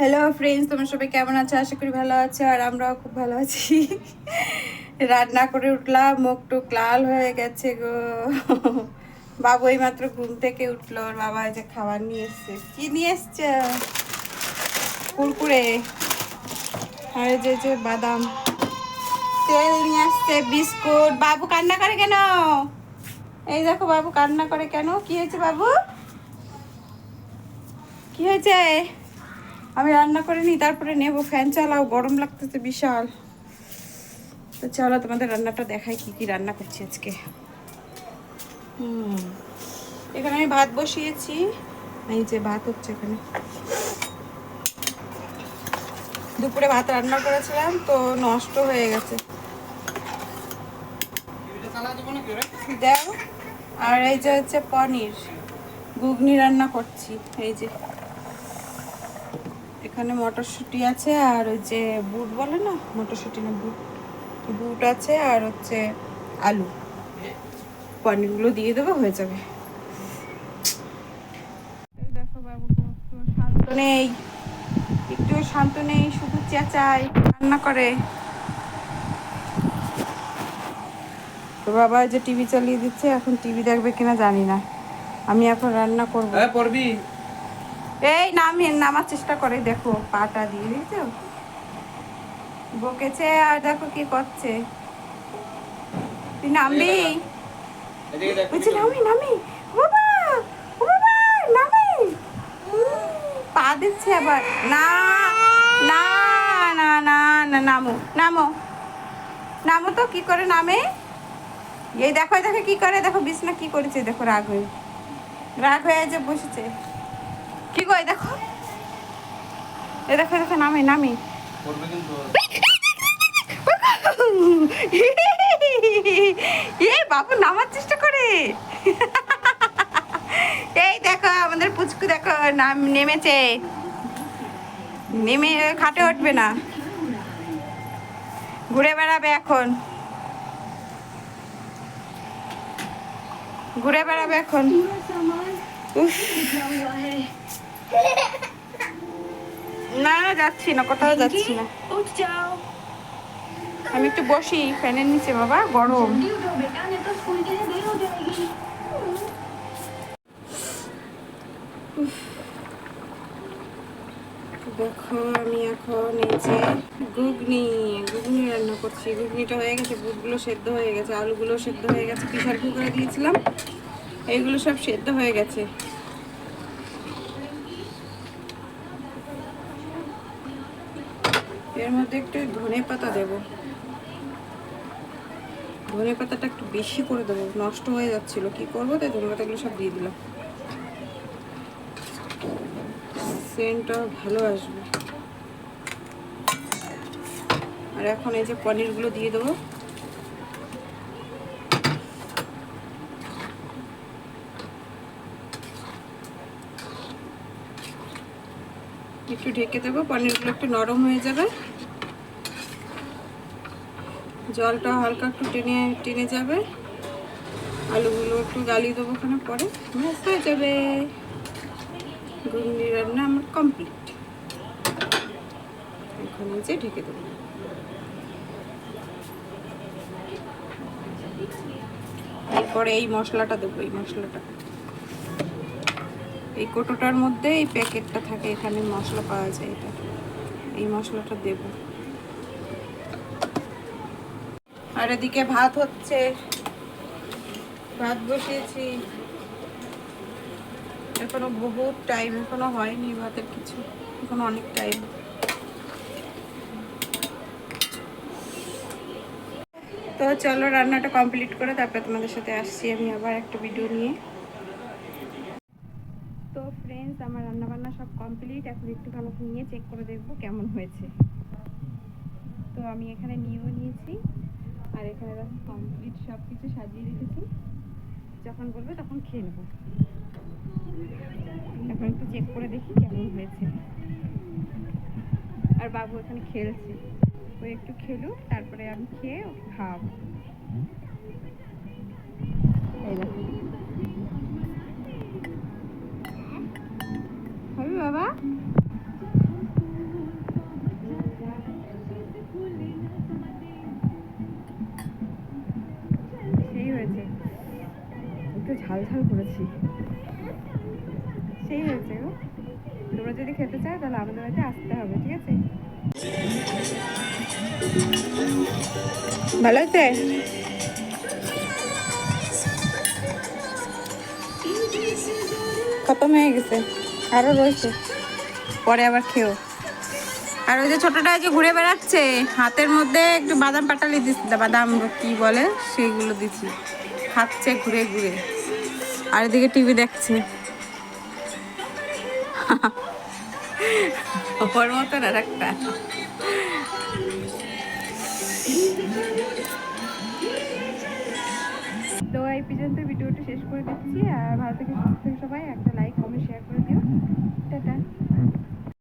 Hello friends তোমরা সবাই কেমন আছো? আশা করি ভালো আছো, আর আমরাও খুব ভালো আছি। রান্না করে উঠলাম, মুখ টুক লাল হয়ে গেছে গো। বাবু এই মাত্র ঘুম থেকে উঠল, ওর বাবা এই যে খাবার নিয়ে এসছে। কি নিয়ে এসছে? কুরকুরে। আর যে যে বাদাম। তেল নিয়ে আসছে, বিস্কুট। বাবু কান্না করে কেন? এই দেখো বাবু কান্না করে কেন? কি হয়েছে বাবু? কি হয়েছে? আমি রান্না করে নিই, তারপরে নেব। ফ্যান চালাও, গরম লাগতেছে বিশাল। তো চলো তোমাদের রান্নাটা দেখাই কি কি রান্না করছি আজকে। হুম। এখানে আমি ভাত বসিয়েছি। এই যে ভাত হচ্ছে এখানে। দুপুরে ভাত রান্না করেছিলাম, তো নষ্ট হয়ে গেছে। দাও। আর এই যে হচ্ছে পনির। ঘুগনি রান্না করছি, এই যে। এখানে মটরশুঁটি আছে আর ওই যে বুট বলে না? মটরশুঁটি না বুট? বুট আছে আর হচ্ছে আলু। পনিরগুলো দিয়ে দেবো, হয়ে যাবে। দেখো শান্ত নেই। একটু শান্ত নেই, শুধু চেঁচায়, রান্না করে। তো বাবা যে টিভি চালিয়ে দিচ্ছে, এখন টিভি দেখবে কিনা জানি না। আমি এখন রান্না করব। হ্যাঁ পড়বি এই নামিয়ে নামার চেষ্টা করে দেখো পাটা দিয়ে দিয়েছ বকেছে আর দেখো কি করছে। তুই নামবি? বলছি নামি নামি বাবা বাবা নামি। উম, পা দিচ্ছে আবার। না না না না না নামো নামো নামো তো কি করে নামে? এই দেখো এই দেখো কি করে দেখো বিছনা কি করেছে দেখো রাগ হয়ে রাগ হয়ে যে বসেছে। কি এই দেখো। এ দেখো দেখো নামে নামে। এ বাবু নামার চেষ্টা করে। এই দেখো আমাদের পুচকু দেখো নাম নেমেছে। নেমে খাটে উঠবে না। ঘুরে বেড়াবে এখন। ঘুরে বেড়াবে এখন। উফ। না যাচ্ছি না কোথাও যাচ্ছি না। আমি একটু বসি ফ্যানের নিচে বাবা গরম। দেখো আমি এখন এই যে ঘুগনি ঘুগনি রান্না করছি। ঘুগনিটা হয়ে গেছে বুটগুলো সেদ্ধ হয়ে গেছে আলুগুলো সেদ্ধ হয়ে গেছে প্রেশার কুকারে দিয়েছিলাম। এইগুলো সব সেদ্ধ হয়ে গেছে। এর মধ্যে একটু ধনে পাতা দেবো। ধনে পাতাটা একটু বেশি করে দেবো, নষ্ট হয়ে যাচ্ছিল। কি করব? তাই ধনে পাতাগুলো সব দিয়ে দিলাম। সেন্টটা ভালো আসবে। আর এখন এই যে পনিরগুলো দিয়ে দেবো। একটু ঢেকে দেবো, পনিরগুলো একটু নরম হয়ে যাবে। জলটা হালকা একটু টেনে টেনে যাবে। আলুগুলো একটু গালিয়ে দেবো ওখানে পরে। ব্যাস, হয়ে যাবে। ঘুগনি রান্না আমার কমপ্লিট এখন যে ঢেকে দেবো। এরপরে এই মশলাটা দেবো, এই মশলাটা। এই কোটোটার মধ্যে এই প্যাকেটটা থাকে, এখানে মশলা পাওয়া যায় এটা। এই মশলাটা দেব। আর এদিকে ভাত হচ্ছে। ভাত বসিয়েছি। এখনও বহুত টাইম এখনও হয়নি ভাতের কিছু। এখনও অনেক টাইম তো চলো, রান্নাটা কমপ্লিট করে তারপরে তোমাদের সাথে আসছি আমি আবার একটা ভিডিও নিয়ে তো ফ্রেন্ডস আমার রান্না বান্না সব এখন একটুখানি নিয়ে চেক করে দেখব কেমন হয়েছে। তো আমি এখানে নিয়েও নিয়েছি, আর এখানে কমপ্লিট সব কিছু সাজিয়ে রেখেছি। যখন বলবে তখন খেয়ে নেব। এখন একটু চেক করে দেখি কেমন হয়েছে। আর বাবু এখানে খেলছে। ও একটু খেলুক, তারপরে আমি খেয়ে খাওয়াবো। ঝাল ঝাল করেছি। সেই হয়েছে গো। তোমরা যদি খেতে চাও, তাহলে আমাদের বাড়িতে আসতে হবে, ঠিক আছে? ভালো হয়েছে? খতম হয়ে গেছে। আরও রয়েছে। পরে আবার খেও আর ওই যে ছোটটা যে ঘুরে বেড়াচ্ছে, হাতের মধ্যে একটু বাদাম পাটালি দিচ্ছি বাদাম কি বলে? সেইগুলো দিচ্ছি। খাচ্ছে ঘুরে ঘুরে। আর এদিকে টিভি দেখছে। ওর মতন আর একটা। তো এই পর্যন্ত ভিডিওটা শেষ করে দিচ্ছি। আর ভালো থেকে সবাই একটা লাইক কমেন্ট শেয়ার করে দিও। টাটা।